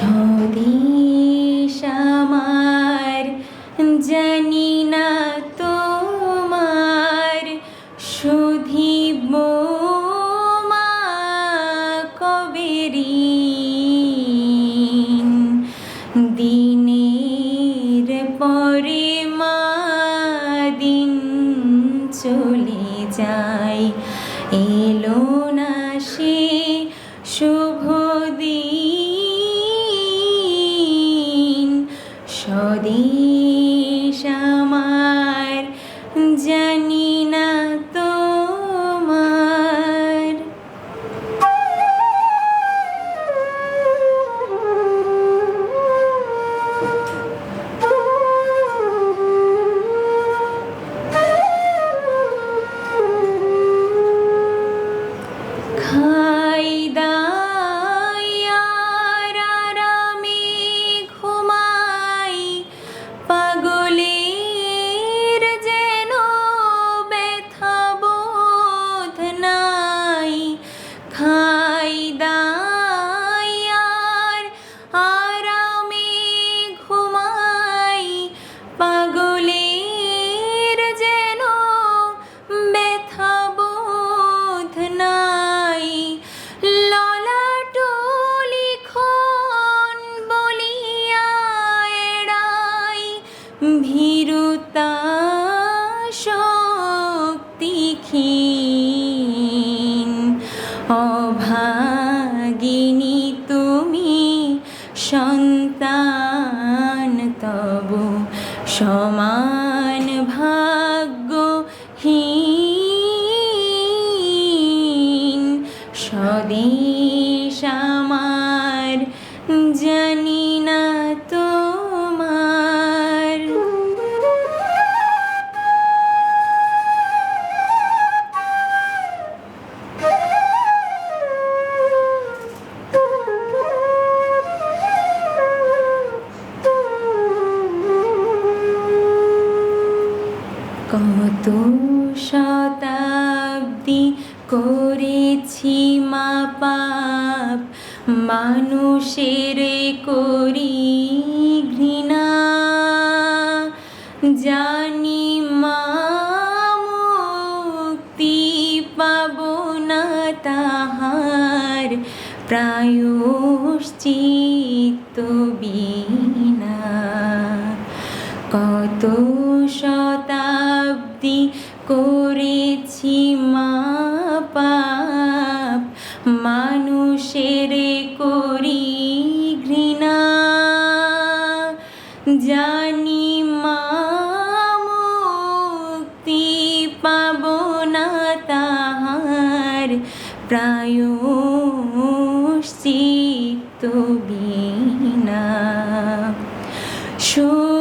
স্বদেশ আমার, জানি না তোমার। শুধিব মা কবেরী? দিনের পরে মা দিন চলে যায়। এলো না সে স্বদেশ ভীরুতা শক্তিহীন। অভাগিনী তুমি সন্তান তব সমান ভাগ্যহীন। স্বদেশ আমার জানি করেছি, মা পাপ মানুষের করি ঘৃণা। জানি মা মুক্তি পাব না তাহার। প্রায়শ্চিত্ত বিনা। কত শতাব্দী করেছি জানি মা মুক্তি পাব না তাহার। প্রায়শ্চিত্ত বিনা। শূদ্র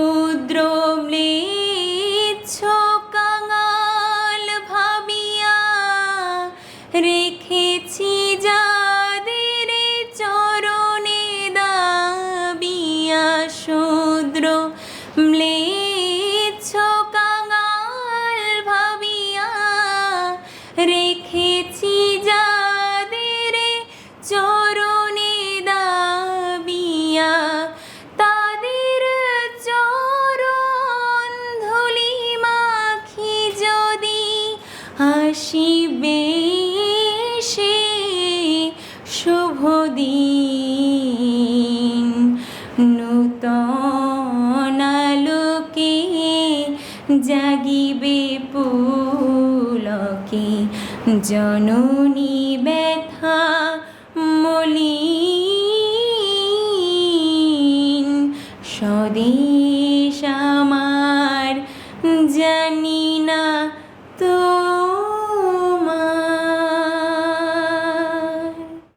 আসিবে সে শুভ দিন। নূতন আলোকে জাগিবে পুলকে। জননী ব্যথা মলিন। স্বদেশ